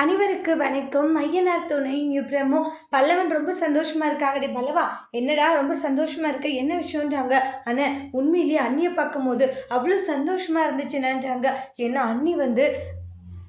அனைவருக்கு வணக்கம். ஐயனார் துணை நியூ பிரமோ. பல்லவன் ரொம்ப சந்தோஷமா இருக்காங்கடி பல்லவா என்னடா ரொம்ப சந்தோஷமா இருக்க? என்ன விஷயம்ன்றாங்க? அண்ணே உண்மையிலேயே அண்ணியை பார்க்கும்போது அவ்வளோ சந்தோஷமா இருந்துச்சுன்னான்றாங்க ஏன்னா அண்ணி வந்து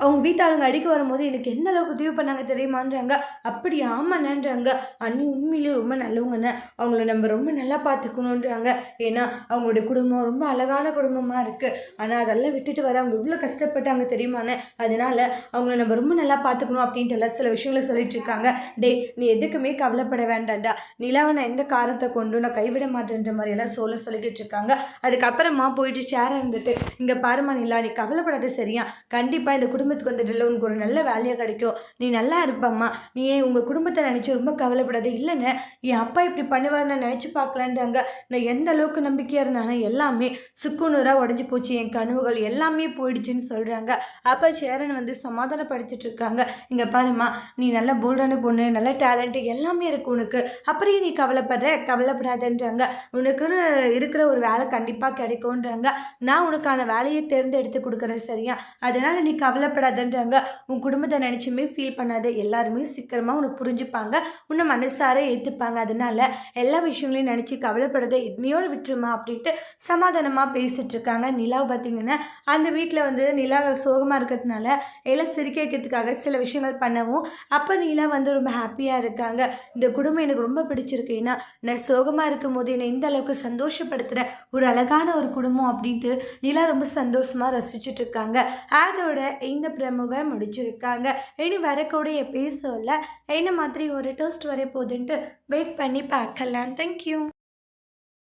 அவங்க வீட்டாளுங்க அடிக்க வரும்போது எனக்கு எந்த அளவுக்கு உதவி பண்ணாங்க தெரியுமான்றாங்க. அப்படி ஆமாண்ணன்றாங்க. அண்ணி உண்மையிலேயே ரொம்ப நல்லவங்கண்ணே. அவங்கள நம்ம ரொம்ப நல்லா பார்த்துக்கணுன்றாங்க. ஏன்னா அவங்களுடைய குடும்பம் ரொம்ப அழகான குடும்பமாக இருக்குது ஆனால் அதெல்லாம் விட்டுட்டு வர அவங்க இவ்வளோ கஷ்டப்பட்டாங்க தெரியுமாண்ணே? அதனால அவங்கள நம்ம ரொம்ப நல்லா பார்த்துக்கணும் அப்படின்ட்டு எல்லாம் சில விஷயங்களை சொல்லிட்டு இருக்காங்க. டேய் நீ எதுக்குமே கவலைப்பட வேண்டாம்டா. நிலாவை நான் எந்த காரணத்தை கொண்டு நான் கைவிட மாட்டேன்ற மாதிரி எல்லாம் சொல்ல சொல்லிக்கிட்டு இருக்காங்க. அதுக்கப்புறமா போயிட்டு சேர இருந்துட்டு இங்கே பாருமா நிலா நீ கவலைப்படாத சரியா. கண்டிப்பாக இந்த குடும்பத்துக்கு வந்துட்டு உனக்கு ஒரு நல்ல வேலையாக கிடைக்கும். நீ நல்லா இருப்பம்மா. நீ ஏன் உங்கள் குடும்பத்தை நினச்சி ரொம்ப கவலைப்படாத? இல்லைன்னு என் அப்பா இப்படி பண்ணுவார்னு நினச்சி பார்க்கலான்றாங்க. நான் எந்த அளவுக்கு நம்பிக்கையாக இருந்தானே எல்லாமே சுக்குநூறாக உடஞ்சி போச்சு. என் கனவுகள் எல்லாமே போயிடுச்சுன்னு சொல்கிறாங்க அப்போ சேரன் வந்து சமாதானப்படுத்திட்டு இருக்காங்க. இங்கே பாரும்மா நீ நல்ல போல்டான பொண்ணு நல்ல டேலண்ட்டு எல்லாமே இருக்கு உனக்கு. அப்படியே நீ கவலைப்படுற? கவலைப்படாதன்றாங்க. உனக்குன்னு இருக்கிற ஒரு வேலை கண்டிப்பாக கிடைக்கும்ன்றாங்க. நான் உனக்கான வேலையை தேர்ந்தெடுத்து கொடுக்குறேன் சரியா? அதனால் நீ கவலைப்படாதன்றாங்க. உன் குடும்பத்தை நினச்சுமே ஃபீல் பண்ணாத. எல்லாருமே சீக்கிரமாக உனக்கு புரிஞ்சுப்பாங்க. உன்னை மனசார ஏற்றுப்பாங்க அதனால எல்லா விஷயங்களையும் நினச்சி கவலைப்படாத. இன்னையோடு விட்டுருமா அப்படின்ட்டு சமாதானமாக பேசிகிட்டு இருக்காங்க நிலா பார்த்தீங்கன்னா அந்த வீட்டில் வந்து நிலா சோகமாக இருக்கிறதுனால எல்லாம் சிரிக்க வைக்கிறதுக்காக சில விஷயங்கள் பண்ணவும் அப்போ நிலா வந்து ரொம்ப ஹாப்பியாக இருக்காங்க. இந்த குடும்பம் எனக்கு ரொம்ப பிடிச்சிருக்கு. ஏன்னா நான் சோகமாக இருக்கும் போது என்னை இந்த அளவுக்கு சந்தோஷப்படுத்துகிற ஒரு அழகான ஒரு குடும்பம் அப்படின்ட்டு நிலா ரொம்ப சந்தோஷமாக ரசிச்சுட்டு இருக்காங்க. அதோட இந்த பிரமுவை முடிச்சிருக்காங்க. இனி வரக்கூடிய எபிசோடில் என்ன மாதிரி ஒரு டோஸ்ட் வர போகுதுன்ட்டு வெயிட் பண்ணி பார்க்கலாம். தேங்க்யூ